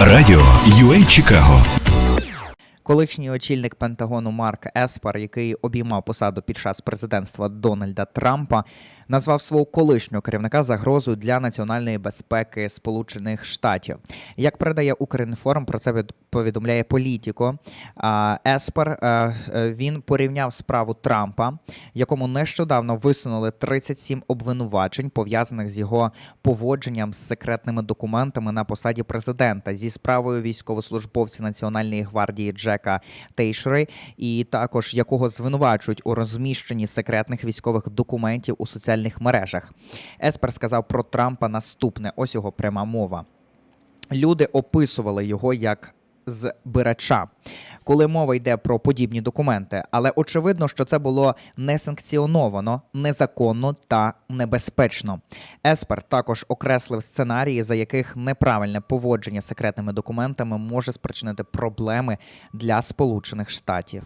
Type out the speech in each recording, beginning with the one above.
Радіо UA Чикаго Колишній очільник Пентагону Марк Еспер, який обіймав посаду під час президентства Дональда Трампа, назвав свого колишнього керівника загрозою для національної безпеки Сполучених Штатів. Як передає Укрінформ, про це від- повідомляє Політіко. А, Еспер е, е, він порівняв справу Трампа, якому нещодавно висунули 37 обвинувачень, пов'язаних з його поводженням з секретними документами на посаді президента зі справою військовослужбовця Національної гвардії Джека Тейшери, і також якого звинувачують у розміщенні секретних військових документів у соціальних мережах. Еспер сказав про Трампа наступне: ось його пряма мова. Люди описували його як збирача, коли мова йде про подібні документи, але очевидно, що це було несанкціоновано, незаконно та небезпечно. Еспер також окреслив сценарії, за яких неправильне поводження з секретними документами може спричинити проблеми для Сполучених Штатів.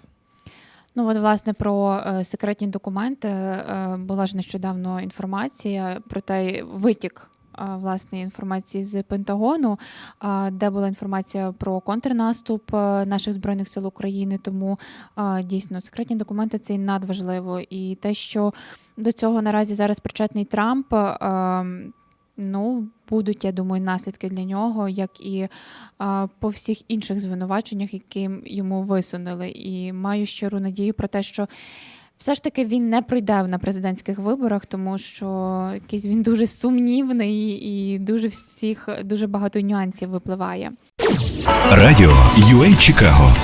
Ну, от, власне, про е, секретні документи е, була ж нещодавно інформація про те, витік. е, Власне, інформації з Пентагону, де була інформація про контрнаступ наших збройних сил України. Тому дійсно секретні документи це надважливо. І те, що до цього наразі зараз причетний Трамп, ну будуть, я думаю, наслідки для нього, як і а, по всіх інших звинуваченнях, які йому висунули. І маю щиру надію про те, що все ж таки він не пройде на президентських виборах, тому що якийсь він дуже сумнівний і дуже всіх дуже багато нюансів випливає. Радіо UA Чикаго